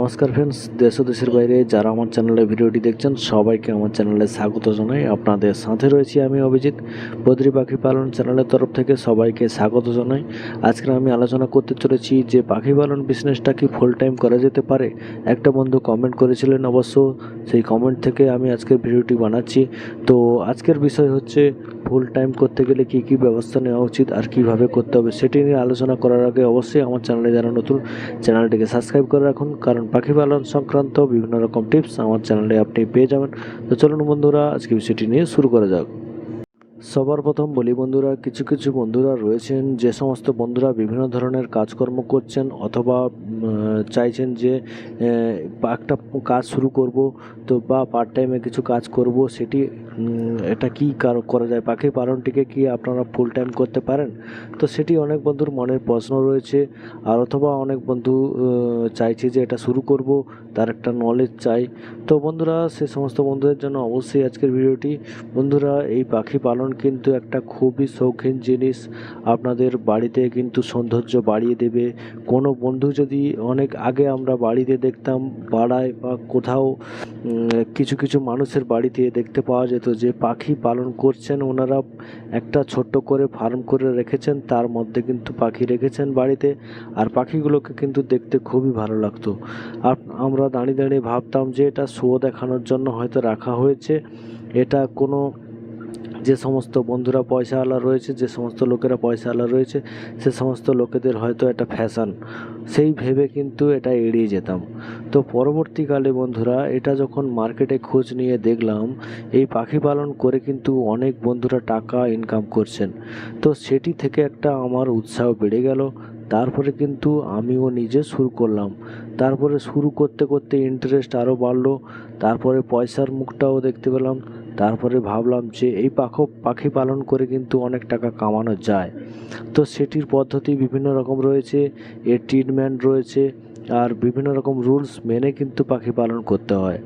নমস্কার ফ্রেন্ডস দেশ ও দেশের বাইরে যারা আমার চ্যানেলে ভিডিওটি দেখছেন, সবাইকে আমার চ্যানেলে স্বাগত জানাই। আপনাদের সাথে রয়েছি আমি অভিজিৎ, বদ্রি পাখি পালন চ্যানেলের তরফ থেকে সবাইকে স্বাগত জানাই। আজকে আমি আলোচনা করতে চলেছি যে পাখি পালন বিজনেসটা কি ফুল টাইম করা যেতে পারে? একটা বন্ধু কমেন্ট করেছিলেন অবশ্য, সেই কমেন্ট থেকে আমি আজকের ভিডিওটি বানাচ্ছি। তো আজকের বিষয় হচ্ছে ফুল টাইম করতে গেলে কি কি ব্যবস্থা নেওয়া উচিত আর কীভাবে করতে হবে, সেটি নিয়ে আলোচনা করার আগে অবশ্যই আমার চ্যানেলে যারা নতুন চ্যানেলটিকে সাবস্ক্রাইব করে রাখুন। কারণ পাখি পালন সংক্রান্ত বিভিন্ন রকম টিপস আমার চ্যানেলে আপনি পেয়ে যাবেন। তো চলুন বন্ধুরা আজকে বিষয়টি নিয়ে শুরু করা যাক। সবার প্রথম বলি বন্ধুরা, কিছু কিছু বন্ধুরা রয়েছেন যে সমস্ত বন্ধুরা বিভিন্ন ধরনের কাজকর্ম করছেন অথবা চাইছেন যে একটা কাজ শুরু করব, তো বা পার্ট টাইমে কিছু কাজ করব, সেটি এটা কি কার- যায়? পাখি পালনটিকে কি আপনারা ফুল টাইম করতে পারেন? তো সেটি অনেক বন্ধুর মনের প্রশ্ন রয়েছে, আর অথবা অনেক বন্ধু চাইছে যে এটা শুরু করব, তার একটা নলেজ চাই। তো বন্ধুরা, সে সমস্ত বন্ধুদের জন্য অবশ্যই আজকের ভিডিওটি, বন্ধুরা, এই পাখি পালন কিন্তু একটা খুবই শৌখিন জিনিস। আপনাদের বাড়িতে কিন্তু সৌন্দর্য বাড়িয়ে দেবে। কোনো বন্ধু যদি অনেক আগে আমরা বাড়িতে দেখতাম, পাড়ায় বা কোথাও কিছু কিছু মানুষের বাড়িতে দেখতে পাওয়া যেত যে পাখি পালন করছেন, ওনারা একটা ছোট্ট করে ফার্ম করে রেখেছেন, তার মধ্যে কিন্তু পাখি রেখেছেন বাড়িতে, আর পাখিগুলোকে কিন্তু দেখতে খুবই ভালো লাগতো। আর আমরা দাঁড়িয়ে দাঁড়িয়ে ভাবতাম যে এটা শো দেখানোর জন্য হয়তো রাখা হয়েছে। এটা কোনো যে সমস্ত বন্ধুরা পয়সাওয়ালা রয়েছে, যে সমস্ত লোকেরা পয়সাওয়ালা রয়েছে, সে সমস্ত লোকেদের হয়তো একটা ফ্যাশন সেই ভেবে কিন্তু এটা এড়িয়ে যেতাম। তো পরবর্তীকালে বন্ধুরা, এটা যখন মার্কেটে খোঁজ নিয়ে দেখলাম, এই পাখি পালন করে কিন্তু অনেক বন্ধুরা টাকা ইনকাম করছেন। তো সেটি থেকে একটা আমার উৎসাহ বেড়ে গেল। তারপরে কিন্তু আমিও নিজে শুরু করলাম। তারপরে শুরু করতে করতে ইন্টারেস্ট আরও বাড়লো। তারপরে পয়সার মুখটাও দেখতে পেলাম। তারপরে ভাবলাম যে এই পাখো পাখি পালন করে কিন্তু অনেক টাকা কামানো যায়। তো সেটির পদ্ধতি বিভিন্ন রকম রয়েছে, এর ট্রিটমেন্ট রয়েছে, আর বিভিন্ন রকম রুলস মেনে কিন্তু পাখি পালন করতে হয়।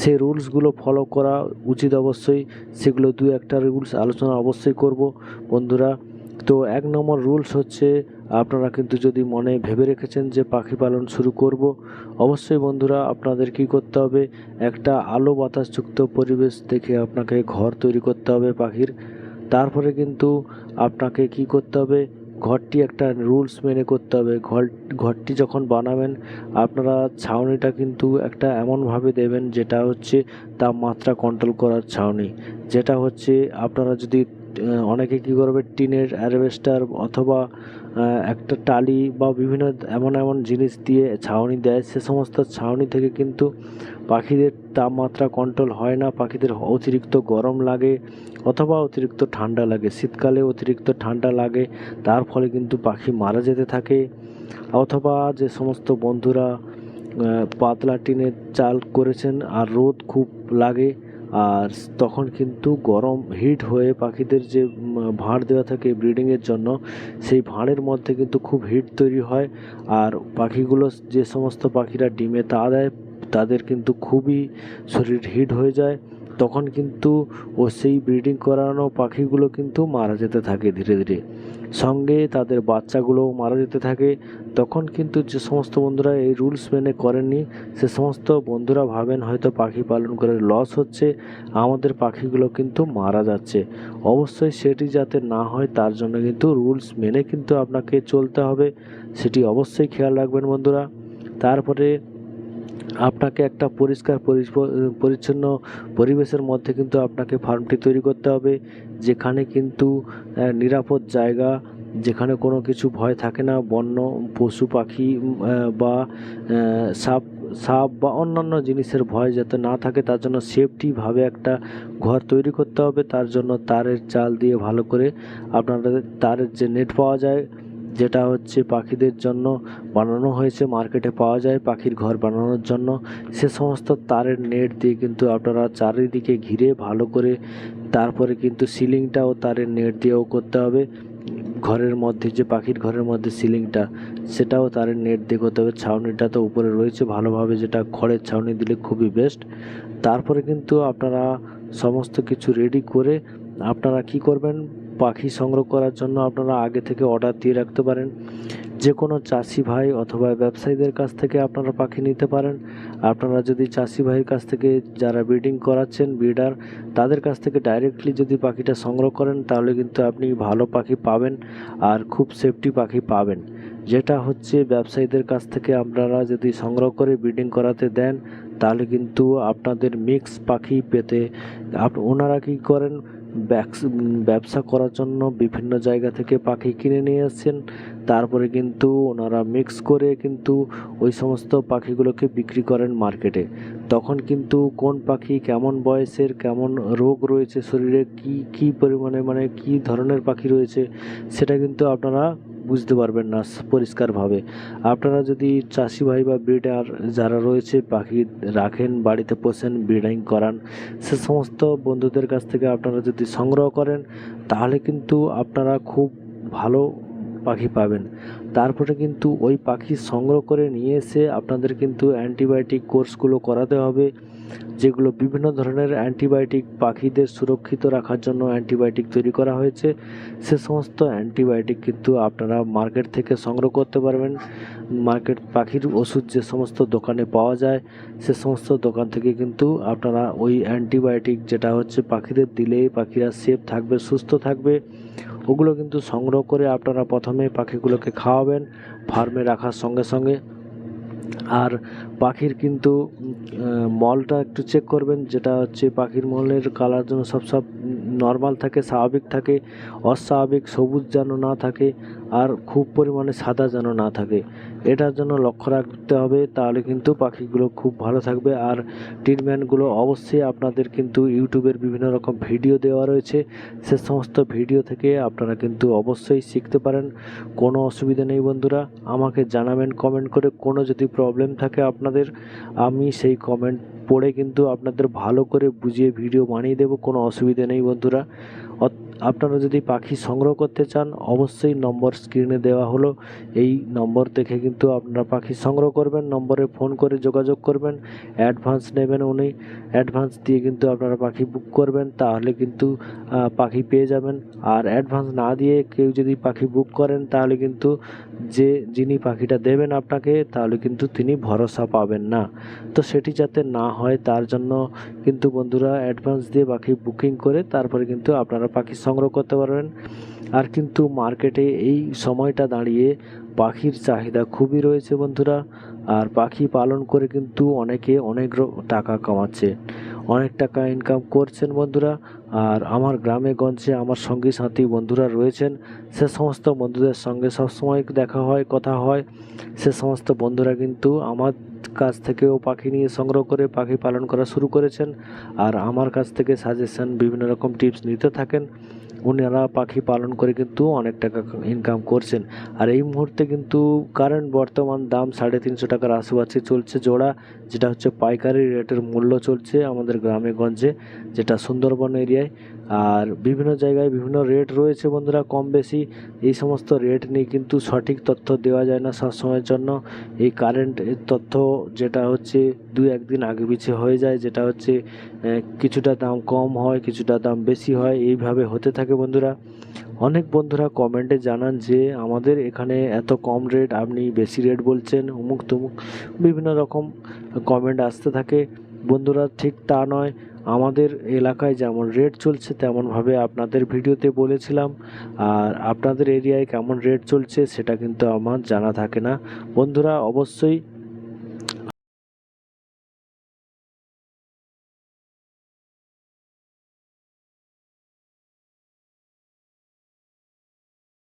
সেই রুলসগুলো ফলো করা উচিত অবশ্যই। সেগুলো দু একটা রুলস আলোচনা অবশ্যই করব বন্ধুরা। তো এক নম্বর রুলস হচ্ছে আপনারা কিন্তু যদি মনে ভেবে রেখেছেন যে পাখি পালন শুরু করব, অবশ্যই বন্ধুরা আপনাদের কি করতে হবে? একটা আলো বাতাসযুক্ত পরিবেশ দেখে আপনাকে ঘর তৈরি করতে হবে পাখির। তারপরে কিন্তু আপনাকে কি করতে হবে? ঘরটি একটা রুলস মেনে করতে হবে। ঘর, ঘরটি যখন বানাবেন, আপনারা ছাউনিটা কিন্তু একটা এমনভাবে দেবেন যেটা হচ্ছে তাপমাত্রা কন্ট্রোল করার ছাউনি। যেটা হচ্ছে আপনারা যদি অনেকে কী করবে, টিনের অ্যারভেস্টার অথবা একটা টালি বা বিভিন্ন এমন এমন জিনিস দিয়ে ছাউনি দেয়। সে সমস্ত ছাউনি থেকে কিন্তু পাখিদের তাপমাত্রা কন্ট্রোল হয় না। পাখিদের অতিরিক্ত গরম লাগে অথবা অতিরিক্ত ঠান্ডা লাগে। শীতকালে অতিরিক্ত ঠান্ডা লাগে, তার ফলে কিন্তু পাখি মারা যেতে থাকে। অথবা যে সমস্ত বন্ধুরা পাতলা টিনের চাল করেছেন আর রোদ খুব লাগে আর তখন কিন্তু গরম হিট হয়ে পাখিদের যে ভাঁড় দেওয়া থাকে ব্রিডিংয়ের জন্য, সেই ভাঁড়ের মধ্যে কিন্তু খুব হিট তৈরি হয়। আর পাখিগুলো যে সমস্ত পাখিরা ডিমে তা দেয়, তাদের কিন্তু খুবই শরীর হিট হয়ে যায়। তখন কিন্তু ও সেই ব্রিডিং করানো পাখিগুলো কিন্তু মারা যেতে থাকে ধীরে ধীরে। সঙ্গে তাদের বাচ্চাগুলোও মারা যেতে থাকে। তখন কিন্তু যে সমস্ত বন্ধুরা এই রুলস মেনে করেননি, সে সমস্ত বন্ধুরা ভাবেন হয়তো পাখি পালন করে লস হচ্ছে, আমাদের পাখিগুলো কিন্তু মারা যাচ্ছে। অবশ্যই সেটি যাতে না হয় তার জন্য কিন্তু রুলস মেনে কিন্তু আপনাকে চলতে হবে, সেটি অবশ্যই খেয়াল রাখবেন বন্ধুরা। তারপরে আপনাকে একটা পরিষ্কার পরিচ্ছন্ন পরিবেশের মধ্যে কিন্তু আপনাকে ফার্মটি তৈরি করতে হবে, যেখানে কিন্তু নিরাপদ জায়গা যেখানে কোনো কিছু ভয় থাকে না, বন্য, পশু পাখি বা সাপ সাপ বা অন্যান্য জিনিসের ভয় যাতে না থাকে, তার জন্য সেফটিভাবে একটা ঘর তৈরি করতে হবে। তার জন্য তারের চাল দিয়ে ভালো করে আপনাদের তারের যে নেট পাওয়া যায়, যেটা হচ্ছে পাখিদের জন্য বানানো হয়েছে মার্কেটে পাওয়া যায় পাখির ঘর বানানোর জন্য, সে সমস্ত তারের নেট দিয়ে কিন্তু আপনারা চারিদিকে ঘিরে ভালো করে তারপরে কিন্তু সিলিংটাও তারের নেট দিয়েও করতে হবে। ঘরের মধ্যে, যে পাখির ঘরের মধ্যে সিলিংটা, সেটাও তার নেট দিয়ে করতে হবে। ছাউনিটা তো উপরে রয়েছে, ভালোভাবে যেটা খড়ের ছাউনি দিলে খুবই বেস্ট তারপরে কিন্তু আপনারা সমস্ত কিছু রেডি করে আপনারা কি করবেন? পাখি সংগ্রহ করার জন্য আপনারা আগে থেকে অর্ডার দিয়ে রাখতে পারেন। যে কোনো চাষি ভাই অথবা ব্যবসায়ীদের কাছ থেকে আপনারা পাখি নিতে পারেন। আপনারা যদি চাষি ভাইয়ের কাছ থেকে যারা ব্রিডিং করাচ্ছেন, ব্রিডার, তাদের কাছ থেকে ডাইরেক্টলি যদি পাখিটা সংগ্রহ করেন, তাহলে কিন্তু আপনি ভালো পাখি পাবেন আর খুব সেফটি পাখি পাবেন। যেটা হচ্ছে ব্যবসায়ীদের কাছ থেকে আপনারা যদি সংগ্রহ করে ব্রিডিং করাতে দেন, তাহলে কিন্তু আপনাদের মিক্স পাখি পেতে ওনারা কী করেন? ব্যবসা করার জন্য বিভিন্ন জায়গা থেকে পাখি কিনে নিয়ে আসছেন। তারপরে কিন্তু ওনারা মিক্স করে কিন্তু ওই সমস্ত পাখিগুলোকে বিক্রি করেন মার্কেটে তখন কিন্তু কোন পাখি কেমন বয়সের, কেমন রোগ রয়েছে শরীরে, কি কি পরিমাণে মানে কি ধরনের পাখি রয়েছে, সেটা কিন্তু আপনারা বুঝতে পারবেন না পরিষ্কারভাবে। আপনারা যদি চাষি ভাই বা ব্রিডার যারা রয়েছে, পাখি রাখেন, বাড়িতে পোষেন, ব্রিডিং করান, সে সমস্ত বন্ধুদের কাছ থেকে আপনারা যদি সংগ্রহ করেন, তাহলে কিন্তু আপনারা খুব ভালো পাখি পাবেন। তারপরে কিন্তু ওই পাখি সংগ্রহ করে নিয়ে এসে আপনাদের কিন্তু অ্যান্টিবায়োটিক কোর্সগুলো করাতে হবে। যেগুলো বিভিন্ন ধরনের অ্যান্টিবায়োটিক পাখিদের সুরক্ষিত রাখার জন্য অ্যান্টিবায়োটিক তৈরি করা হয়েছে। সে সমস্ত অ্যান্টিবায়োটিক কিন্তু আপনারা মার্কেট থেকে সংগ্রহ করতে পারবেন। মার্কেট পাখির ওষুধ যে সমস্ত দোকানে পাওয়া যায়, সে সমস্ত দোকান থেকে কিন্তু আপনারা ওই অ্যান্টিবায়োটিক যেটা হচ্ছে পাখিদের দিলে পাখিরা সেফ থাকবে, সুস্থ থাকবে, ওগুলো কিন্তু সংগ্রহ করে আপনারা প্রথমে পাখিগুলোকে খাওয়াবেন, ফার্মে রাখার সঙ্গে সঙ্গে। আর পাখির কিন্তু মলটা একটু চেক করবেন। যেটা হচ্ছে পাখির মলের কালার যেন সব সব নর্মাল থাকে, স্বাভাবিক থাকে, অস্বাভাবিক, সবুজ যেন না থাকে, আর খুব পরিমাণে সাদা যেন না থাকে। এটার জন্য লক্ষ্য রাখতে হবে, তাহলে কিন্তু পাখিগুলো খুব ভালো থাকবে। আর ট্রিটমেন্টগুলো অবশ্যই আপনাদের কিন্তু ইউটিউবের বিভিন্ন রকম ভিডিও দেওয়া রয়েছে। সে সমস্ত ভিডিও থেকে আপনারা কিন্তু অবশ্যই শিখতে পারেন। কোনো অসুবিধা নেই বন্ধুরা, আমাকে জানাবেন কমেন্ট করে। কোনো যদি প্রবলেম থাকে আপনাদের আমি সেই কমেন্ট পড়ে কিন্তু আপনাদের ভালো করে বুঝিয়ে ভিডিও বানিয়ে দেবো, কোনো অসুবিধা নেই বন্ধুরা। আপনারা যদি পাখি সংগ্রহ করতে চান, অবশ্যই নম্বর স্ক্রিনে দেওয়া হলো। এই নম্বর দেখে কিন্তু আপনারা পাখি সংগ্রহ করবেন, নম্বরে ফোন করে যোগাযোগ করবেন অ্যাডভান্স নেবেন উনি। অ্যাডভান্স দিয়ে কিন্তু আপনারা পাখি বুক করবেন, তাহলে কিন্তু পাখি পেয়ে যাবেন। আর অ্যাডভান্স না দিয়ে কেউ যদি পাখি বুক করেন, তাহলে কিন্তু যে, যিনি পাখিটা দেবেন আপনাকে, তাহলে কিন্তু তিনি ভরসা পাবেন না। তো সেটি যাতে না হয়, তার জন্য কিন্তু বন্ধুরা অ্যাডভান্স দিয়ে পাখি বুকিং করে, তারপরে কিন্তু আপনারা পাখি সংগ্রহ করতে পারবেন। আর কিন্তু মার্কেটে এই সময়টা দাঁড়িয়ে পাখির চাহিদা খুবই রয়েছে বন্ধুরা। আর পাখি পালন করে কিন্তু অনেকে অনেক টাকা কামাচ্ছে, অনেক টাকা ইনকাম করছেন বন্ধুরা। আর আমার গ্রামে গঞ্জে আমার সঙ্গী সাথী বন্ধুরা রয়েছেন। সে সমস্ত বন্ধুদের সঙ্গে সবসময় দেখা হয়, কথা হয়। সে সমস্ত বন্ধুরা কিন্তু আমার কাছ থেকেও পাখি নিয়ে সংগ্রহ করে পাখি পালন করা শুরু করেছেন। আর আমার কাছ থেকে সাজেশন বিভিন্ন রকম টিপস নিতে থাকেন। উনারা পাখি পালন করে কিন্তু অনেক টাকা ইনকাম করছেন। আর এই মুহূর্তে কিন্তু কারেন্ট বর্তমান দাম সাড়ে তিনশো টাকার আশেপাশে চলছে জোড়া। যেটা হচ্ছে পাইকারি রেটের মূল্য চলছে আমাদের গ্রামে গঞ্জে, যেটা সুন্দরবন এরিয়ায়। আর বিভিন্ন জায়গায় বিভিন্ন রেট রয়েছে বন্ধুরা, কম বেশি। এই সমস্ত রেট নিয়ে কিন্তু সঠিক তথ্য দেওয়া যায় না সবসময়ের জন্য। এই কারেন্ট তথ্য যেটা হচ্ছে দু একদিন আগে পিছিয়ে হয়ে যায়, যেটা হচ্ছে কিছুটা দাম কম হয়, কিছুটা দাম বেশি হয়, এইভাবে হতে থাকে বন্ধুরা। অনেক বন্ধুরা কমেন্টে জানান যে, আমাদের এখানে এত কম রেট আপনি বেশি রেট বলছেন, অমুক তমুক বিভিন্ন রকম কমেন্ট আসতে থাকে। বন্ধুরা, ঠিক তা নয়। আমাদের এলাকায় যেমন রেট চলছে, তেমনভাবে আপনাদের ভিডিওতে বলেছিলাম। আর আপনাদের এরিয়ায় কেমন রেট চলছে, সেটা কিন্তু আমার জানা থাকে না। বন্ধুরা, অবশ্যই